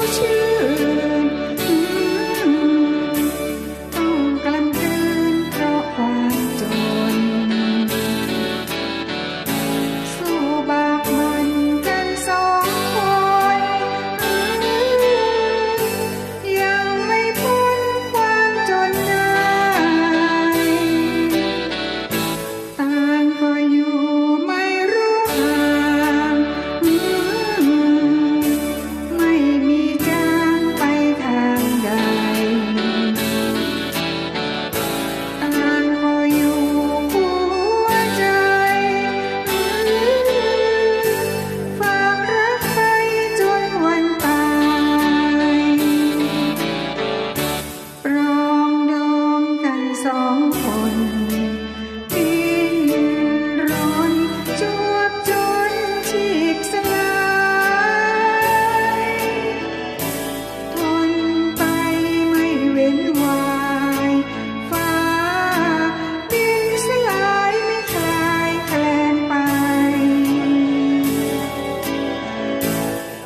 to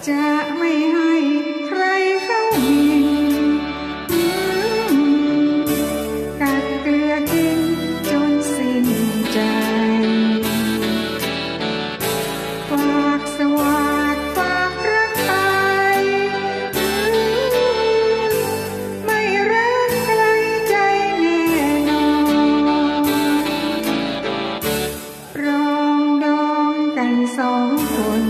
จะไม่ให้ใครเข้ามินกัดเกลือกินจนสิ้นใจฝากสวาดฝากรักไปไม่รักใครใจแน่นอนรองดองกันสองคน